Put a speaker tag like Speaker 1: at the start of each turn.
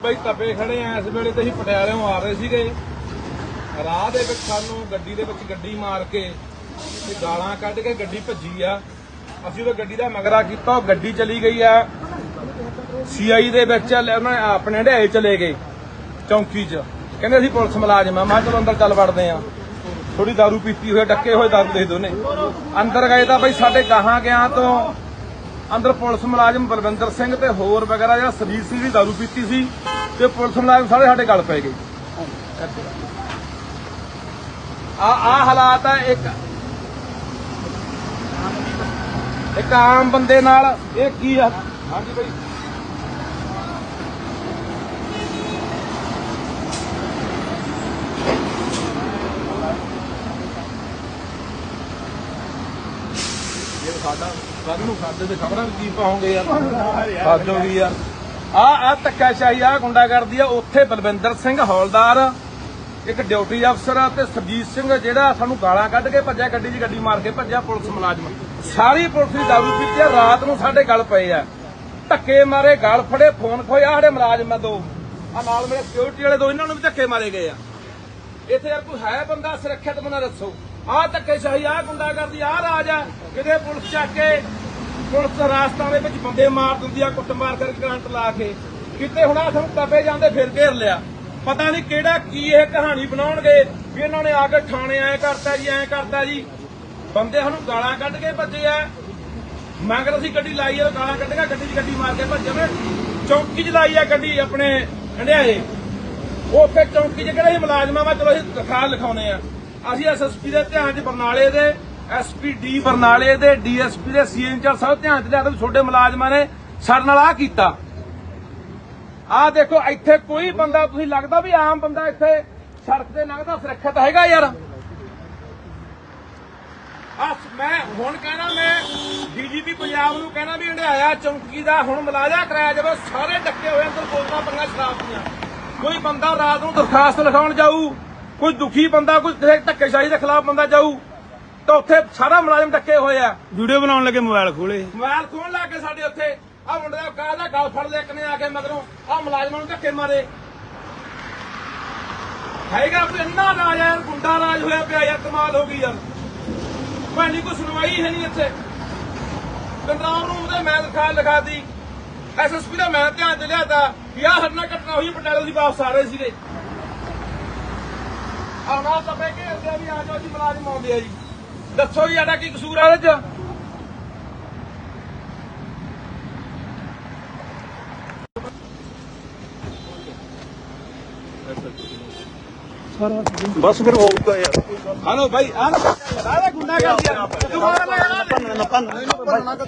Speaker 1: ਬਈ ਤਪੇ ਖੜੇ ਆ, ਇਸ ਵੇਲੇ ਤੇ ਅਸੀਂ ਪਟਿਆਲਿਓਂ ਆ ਰਹੇ ਸੀਗੇ। ਰਾਹ ਦੇ ਵਿੱਚ ਸਾਨੂੰ ਗੱਡੀ ਦੇ ਵਿੱਚ ਗੱਡੀ ਮਾਰ ਕੇ ਤੇ ਗਾਲਾਂ ਕੱਢ ਕੇ ਗੱਡੀ ਭੱਜੀ ਆ। ਅਸੀਂ ਉਹ ਗੱਡੀ ਦਾ ਮਗਰਾ ਕੀਤਾ, ਉਹ ਗੱਡੀ ਚਲੀ ਗਈ ਆ। ਸੀਆਈ ਦੇ ਵਿੱਚ ਉਹਨਾਂ ਨੇ ਆਪਣੇ ਢਾਏ ਚਲੇ ਗਏ ਚੌਂਕੀ 'ਚ। ਕਹਿੰਦੇ ਅਸੀਂ ਪੁਲਿਸ ਮੁਲਾਜ਼ਮ ਆ, ਮੈਂ ਚਲੋ ਅੰਦਰ ਚੱਲ ਵੜਦੇ ਆ। ਥੋੜੀ ਦਾਰੂ ਪੀਤੀ ਹੋਏ ਡੱਕੇ ਹੋਏ ਦਾਰੂ ਦੇ ਦੋਨੇ। ਅੰਦਰ ਗਏ ਤਾਂ ਬਈ ਸਾਡੇ ਗਾਹਾਂ ਗਿਆ ਤੋਂ ਅੰਦਰ ਪੁਲਿਸ ਮੁਲਾਜ਼ਮ ਬਲਵਿੰਦਰ ਸਿੰਘ ਤੇ ਹੋਰ ਵਗੈਰਾ ਜਿਹੜਾ ਸਰਜੀਤ ਸਿੰਘ ਦੀ ਦਾਰੂ ਪੀਤੀ ਸੀ। ਤੇ ਪੁਲਿਸ ਮੁਲਾਜ਼ਮ ਸਾਰੇ ਸਾਡੇ ਗੱਲ ਪੈ ਗਏ ਆ ਆ ਹਾਲਾਤ ਆ, ਇੱਕ ਇੱਕ ਆਮ ਬੰਦੇ ਨਾਲ ਇਹ ਕੀ ਆ? ਹਾਂਜੀ ਬਈ। ਸਾਡਾ ਕੱਲ ਨੂੰ ਖਾਦੇ ਤੇ ਖਬਰਾਂ ਵੀ ਕੀ ਪਾਉਂਗੇ ਯਾਰ? ਸਾਜੋ ਵੀ ਯਾਰ। ਆ ਆ ਧੱਕਾਸ਼ਾਹੀ ਆ ਗੁੰਡਾਗਰਦੀ ਆ, ਉੱਥੇ ਬਲਵਿੰਦਰ ਸਿੰਘ ਹੌਲਦਾਰ, ਇੱਕ ਡਿਊਟੀ ਅਫਸਰ ਤੇ ਸਰਜੀਤ ਸਿੰਘ ਜਿਹੜਾ ਸਾਨੂੰ ਗਾਲਾਂ ਕੱਢ ਕੇ ਭੱਜਿਆ, ਗੱਡੀ 'ਚ ਗੱਡੀ ਮਾਰ ਕੇ ਭੱਜਿਆ ਪੁਲਿਸ ਮੁਲਾਜ਼ਮ। ਸਾਰੀ ਪੁਲਿਸ ਦੀ ਦਾਰੂ ਪੀਤੀ ਆ, ਰਾਤ ਨੂੰ ਸਾਡੇ ਗਲ ਪਏ ਆ। ਧੱਕੇ ਮਾਰੇ, ਗਲ ਫੜੇ, ਫੋਨ ਖੋਇਆ ਸਾਡੇ ਮੁਲਾਜ਼ਮ ਦੋ। ਆ ਨਾਲ ਮੇਰੇ ਸਿਕਿਉਰਿਟੀ ਵਾਲੇ ਦੋ, ਇਹਨਾਂ ਨੂੰ ਵੀ ਧੱਕੇ ਮਾਰੇ ਗਏ ਆ। ਇੱਥੇ ਯਾਰ ਕੋਈ ਹੈ ਬੰਦਾ ਸੁਰੱਖਿਅਤ ਬੰਦਾ ਦੱਸੋ। ਆਹ ਧੱਕੇਸ਼ਾਹੀ, ਆਹ ਗੁੰਡਾ ਆਹ ਰਾਜ ਆ। ਕਿਤੇ ਪੁਲਿਸ ਚੱਕ ਕੇ ਪੁਲਿਸ ਰਾਸਤਾਂ ਦੇ ਵਿੱਚ ਬੰਦੇ ਮਾਰ ਦਿੰਦੀ ਆ, ਕੁੱਟਮਾਰ ਕਰਕੇ ਕਰੰਟ ਲਾ ਕੇ। ਕਿਤੇ ਹੁਣ ਆ ਸਾਨੂੰ ਤਪੇ ਜਾਂਦੇ ਫਿਰ ਘੇਰ ਲਿਆ। ਪਤਾ ਨਹੀਂ ਕਿਹੜਾ ਕੀ ਇਹ ਕਹਾਣੀ ਬਣਾਉਣਗੇ, ਵੀ ਇਹਨਾਂ ਨੇ ਆ ਕੇ ਥਾਣੇ ਐ ਕਰਤਾ ਜੀ, ਐ ਕਰਤਾ ਜੀ। ਬੰਦੇ ਸਾਨੂੰ ਗਾਲਾਂ ਕੱਢ ਕੇ ਭੱਜੇ ਆ। ਮਗਰ ਅਸੀਂ ਗੱਡੀ ਲਾਈ ਆ ਗਾਲਾਂ ਕੱਢੇਗਾ ਗੱਡੀ 'ਚ ਗੱਡੀ ਮਾਰ ਕੇ ਭੱਜੇ ਵੇ। ਚੌਂਕੀ 'ਚ ਲਾਈ ਆ ਗੱਡੀ ਆਪਣੇ ਹੰਡਿਆਏ ਉੱਥੇ ਚੌਂਕੀ 'ਚ ਕਿਹੜੇ ਮੁਲਾਜ਼ਮਾਂ ਵਾ ਚਲੋ ਅਸੀਂ ਦਰਖਾਸਤ ਲਿਖਾਉਨੇ ਆ। ਅਸੀਂ ਐਸਐਸਪੀ ਦੇ ਧਿਆਨ 'ਚ ਬਰਨਾਲੇ ਦੇ। ਐਸਪੀ ਡੀ ਬਰਨਾਲੇ ਦੇ ਡੀਐਸਪੀ ਦੇ ਸੀਐਮ ਚ ਸਭ ਧਿਆਨ 'ਚ ਲਿਆ ਤੇ ਛੋਟੇ ਮੁਲਾਜ਼ਮਾਂ ਨੇ ਸਾਡੇ ਨਾਲ ਆ ਕੀਤਾ। ਆਹ ਦੇਖੋ, ਇੱਥੇ ਕੋਈ ਬੰਦਾ, ਤੁਸੀਂ ਲੱਗਦਾ ਵੀ ਆਮ ਬੰਦਾ ਇੱਥੇ ਸੜਕ ਤੇ ਲੰਘਦਾ, ਸੁਰੱਖਿਅਤ ਹੈਗਾ ਯਾਰ। ਆ ਮੈਂ ਹੁਣ ਕਹਿਣਾ, ਮੈਂ ਡੀਜੀਪੀ ਪੰਜਾਬ ਨੂੰ ਕਹਿਣਾ ਵੀ ਹੰਡਿਆਇਆ ਚੌਂਕੀ ਦਾ ਹੁਣ ਮਲਾਜਾ ਕਰਾਇਆ ਜਾਵੇ, ਸਾਰੇ ਡੱਕੇ ਹੋਏ ਅੰਦਰ ਬੋਤਲਾਂ ਪੰਗਾ ਸ਼ਰਾਬ ਦੀਆਂ ਕੋਈ ਬੰਦਾ ਰਾਤ ਨੂੰ ਦਰਖਾਸਤ ਲਿਖਾਉਣ ਜਾਊ, ਕੋਈ ਦੁਖੀ ਬੰਦਾ, ਕੋਈ ਧੱਕੇਸ਼ਾਹੀ ਦੇ ਖਿਲਾਫ ਬੰਦਾ ਜਾਊ। ਤਾਂ ਉੱਥੇ ਸਾਰਾ ਮੁਲਾਜ਼ਮ ਡੱਕੇ ਹੋਏ ਆ।
Speaker 2: ਵੀਡੀਓ ਬਣਾਉਣ ਲੱਗੇ ਮੋਬਾਈਲ ਖੋਲੇ
Speaker 1: ਮੋਬਾਈਲ ਖੋਣ ਲਾ ਕੇ ਸਾਡੇ ਉੱਥੇ। ਆ ਮੁੰਡੇ ਦਾ ਕਾਹ ਦਾ ਗਲ ਫੜ ਲਿਆ ਕਿਨੇ ਆ ਕੇ ਮਗਰੋਂ। ਆ ਮੁਲਾਜ਼ਮਾਂ ਨੂੰ ਧੱਕੇ ਮਾਰੇ। ਹੈਗਾ ਇੰਨਾ ਰਾਜ ਹੈ ਗੁੰਡਾ ਰਾਜ ਹੋਇਆ ਪਿਆ ਯਾਰ ਕਮਾਲ ਹੋ ਗਈ ਯਾਰ। ਭਾਣੀ ਕੋਈ ਸੁਣਵਾਈ ਹੈ ਨਹੀਂ ਇੱਥੇ। ਕੰਟਰੋਲ ਰੂਮ ਦੇ ਮੈਂ ਦਿਖਾ ਲਗਾਤੀ ਐਸਐਸਪੀ ਦਾ ਮੈਂ ਧਿਆਨ ਚ ਲਿਆਤਾ ਵੀ ਆਹ ਹਰਨਾ ਘਟਨਾ ਹੋਈ ਪਟਿਆਲੇ ਦੀ ਵਾਪਸ ਆ ਰਹੇ ਸੀਗੇ। ਤਾਂ ਬੈ ਕੇ ਆ ਵੀ ਆ ਜਾਓ ਜੀ ਮੁਲਾਜ਼ਮ ਆਉਂਦੇ ਆ ਜੀ। ਦੱਸੋ ਜੀ ਸਾਡਾ ਕੀ ਕਸੂਰ ਆ ਇਹਦੇ ਚ?
Speaker 2: ਬਸ ਫਿਰ ਹੋਊਗਾ ਯਾਰ।
Speaker 1: ਹਲੋ ਭਾਈ ਆ ਨਾ। ਗੁੰਡਾ ਕਰ ਦਿਆ ਦੁਬਾਰਾ ਲਗਾ ਦੇ
Speaker 2: ਭੰਨ